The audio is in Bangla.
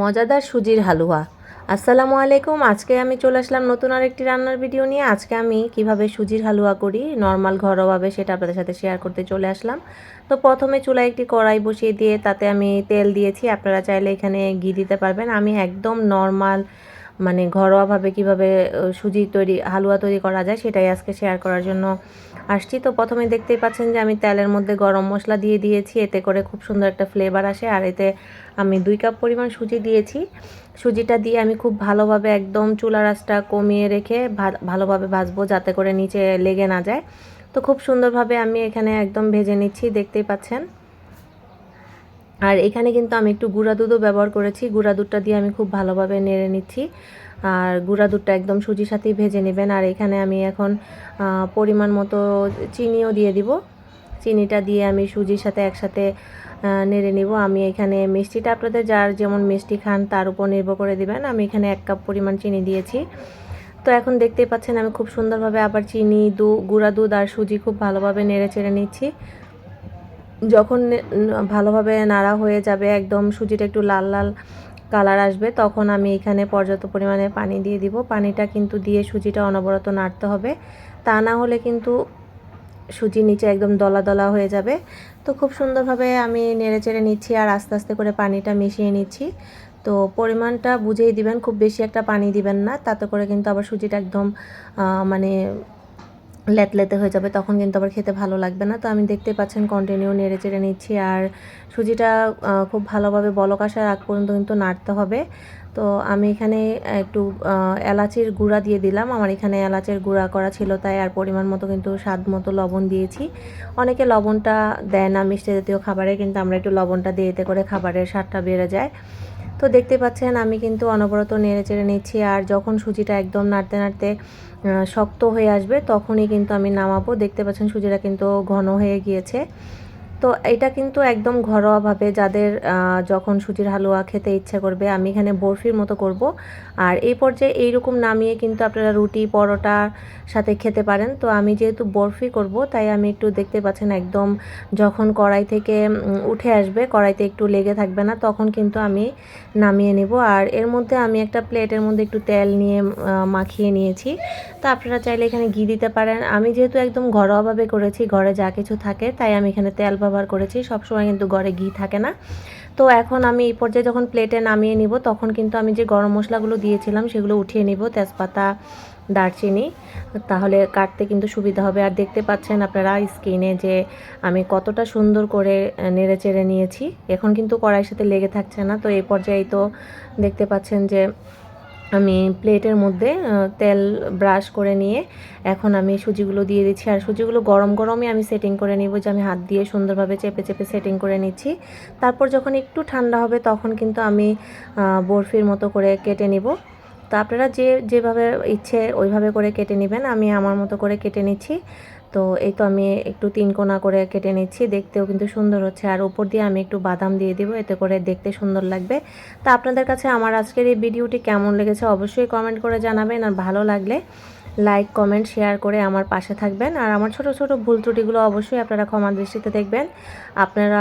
মজাদার সুজির হালুয়া। আসসালামু আলাইকুম, আজকে আমি চলে আসলাম নতুন আরেকটি রান্নার ভিডিও নিয়ে। আজকে আমি কীভাবে সুজির হালুয়া করি, নর্মাল ঘরোয়াভাবে সেটা আপনাদের সাথে শেয়ার করতে চলে আসলাম। তো প্রথমে চুলায় একটি কড়াই বসিয়ে দিয়ে তাতে আমি তেল দিয়েছি। আপনারা চাইলে এখানে ঘি দিতে পারবেন। আমি একদম নর্মাল মানে ঘরোয়াভাবে কীভাবে সুজি তৈরি, হালুয়া তৈরি করা যায় সেটাই আজকে শেয়ার করার জন্য আসছি। তো প্রথমে দেখতেই পাচ্ছেন যে আমি তেলের মধ্যে গরম মশলা দিয়ে দিয়েছি, এতে করে খুব সুন্দর একটা ফ্লেভার আসে। আর এতে আমি দুই কাপ পরিমাণ সুজি দিয়েছি। সুজিটা দিয়ে আমি খুব ভালোভাবে একদম চুলা আঁচটা কমিয়ে রেখে ভালোভাবে ভাজবো যাতে করে নিচে লেগে না যায়। তো খুব সুন্দরভাবে আমি এখানে একদম ভেজে নিচ্ছি, দেখতেই পাচ্ছেন। আর এখানে কিন্তু আমি একটু গুঁড়া দুধও ব্যবহার করেছি। গুঁড়া দুধটা দিয়ে আমি খুব ভালোভাবে নেড়ে নিচ্ছি। আর গুঁড়া দুধটা একদম সুজির সাথেই ভেজে নেবেন। আর এখানে আমি এখন পরিমাণ মতো চিনিও দিয়ে দিব। চিনিটা দিয়ে আমি সুজির সাথে একসাথে নেড়ে নিব। আমি এখানে মিষ্টিটা আপনাদের যার যেমন মিষ্টি খান তার উপর নির্ভর করে দিবেন। আমি এখানে এক কাপ পরিমাণ চিনি দিয়েছি। তো এখন দেখতেই পাচ্ছেন আমি খুব সুন্দরভাবে আবার চিনি, দু, গুঁড়া দুধ আর সুজি খুব ভালোভাবে নেড়ে চেড়ে নিচ্ছি। যখন ভালোভাবে নাড়া হয়ে যাবে, একদম সুজিটা একটু লাল লাল কালার আসবে, তখন আমি এখানে পর্যাপ্ত পরিমাণে পানি দিয়ে দিব। পানিটা কিন্তু দিয়ে সুজিটা অনবরত নাড়তে হবে। তা না হলে কিন্তু সুজি নিচে একদম দলা দলা হয়ে যাবে। তো খুব সুন্দরভাবে আমি নেড়ে চেড়ে নিচ্ছি আর আস্তে আস্তে করে পানিটা মিশিয়ে নিচ্ছি। তো পরিমাণটা বুঝেই দিবেন, খুব বেশি একটা পানি দিবেন না, তাতে করে কিন্তু আবার সুজিটা একদম মানে লেতলেতে হয়ে যাবে, তখন কিন্তু আবার খেতে ভালো লাগবে না। তো আমি দেখতে পাচ্ছেন কন্টিনিউ নেড়ে চেড়ে নিচ্ছি আর সুজিটা খুব ভালোভাবে বলক আসার আগ পর্যন্ত কিন্তু নাড়তে হবে। তো আমি এখানে একটু এলাচির গুঁড়া দিয়ে দিলাম। আমার এখানে এলাচের গুঁড়া করা ছিল, তাই আর পরিমাণ মতো কিন্তু স্বাদ মতো লবণ দিয়েছি। অনেকে লবণটা দেয় না মিষ্টি জাতীয় খাবারে, কিন্তু আমরা একটু লবণটা দিয়ে করে খাবারের স্বাদটা বেড়ে যায়। তো দেখতে পাচ্ছেন, আমি কিন্তু অনবরত নেড়ে চেড়ে নিচ্ছি আর যখন সুজিটা একদম নাড়তে নাড়তে শক্ত হয়ে আসবে, তখনই কিন্তু আমি নামাবো। দেখতে পাচ্ছেন সুজিটা কিন্তু ঘন হয়ে গিয়েছে। তো এটা কিন্তু একদম ঘরোয়াভাবে যাদের যখন সুজির হালুয়া খেতে ইচ্ছে করবে আমি এখানে বরফির মতো করব। আর এই পর্যায়ে এইরকম নামিয়ে কিন্তু আপনারা রুটি, পরোটার সাথে খেতে পারেন। তো আমি যেহেতু বরফি করব, তাই আমি একটু দেখতে পাচ্ছেন একদম যখন কড়াই থেকে উঠে আসবে, কড়াইতে একটু লেগে থাকবে না, তখন কিন্তু আমি নামিয়ে নেব। আর এর মধ্যে আমি একটা প্লেটের মধ্যে একটু তেল নিয়ে মাখিয়ে নিয়েছি। তো আপনারা চাইলে এখানে ঘি দিতে পারেন। আমি যেহেতু একদম ঘরোয়াভাবে করেছি, ঘরে যা কিছু থাকে, তাই আমি এখানে তেল ব্যবহার করেছি, সবসময় কিন্তু ঘরে ঘি থাকে না। তো এখন আমি এই পর্যায়ে যখন প্লেটে নামিয়ে নিব, তখন কিন্তু আমি যে গরম মশলাগুলো দিয়েছিলাম, সেগুলো উঠিয়ে নিব, তেজপাতা, দারচিনি, তাহলে কাটতে কিন্তু সুবিধা হবে। আর দেখতে পাচ্ছেন আপনারা স্কিনে যে আমি কতটা সুন্দর করে নেড়ে চেড়ে নিয়েছি। এখন কিন্তু কড়াইয়ের সাথে লেগে থাকছে না। তো এই পর্যায়ে তো দেখতে পাচ্ছেন যে আমি প্লেটের মধ্যে তেল ব্রাশ করে নিয়ে এখন আমি সুজিগুলো দিয়ে দিচ্ছি। আর সুজিগুলো গরম গরমই আমি সেটিং করে নিব যে আমি হাত দিয়ে সুন্দরভাবে চেপে চেপে সেটিং করে নিচ্ছি। তারপর যখন একটু ঠান্ডা হবে তখন কিন্তু আমি বরফির মতো করে কেটে নিব। তো আপনারা যে, যেভাবে ইচ্ছে ওইভাবে করে কেটে নেবেন, আমি আমার মতো করে কেটে নিচ্ছি। তো এই তো আমি একটু তিন কোনা করে কেটে নিচ্ছি। দেখতেও কিন্তু সুন্দর হচ্ছে। আর উপর দিয়ে আমি একটু বাদাম দিয়ে দেবো, এতে করে দেখতে সুন্দর লাগবে। তো আপনাদের কাছে আমার আজকের এই ভিডিওটি কেমন লেগেছে অবশ্যই কমেন্ট করে জানাবেন। আর ভালো লাগলে লাইক কমেন্ট শেয়ার করে আমার পাশে থাকবেন। আর আমার ছোট ছোট ভুল ত্রুটিগুলো অবশ্যই আপনারা ক্ষমা দৃষ্টিতে দেখবেন। আপনারা